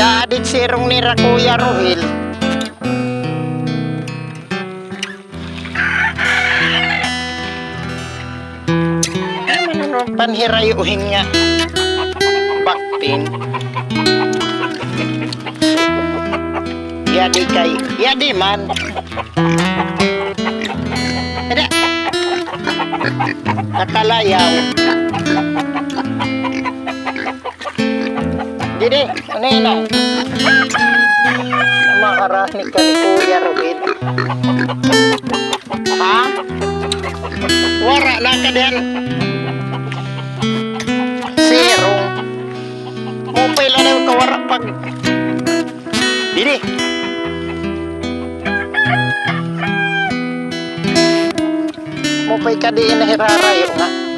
Ya, adit sirong ni Kuya Rohil. Panhirayuhin nga. Baktin. Ya di kay, ya di man. Ada. Nakalayaw. Didi, ano yun ah? Makarani ka ni Kuya Robin. Ha? Wara na ka din. Zero. Mupay lang na yung kawara pag... Didi. Mupay ka di inahirarayo nga.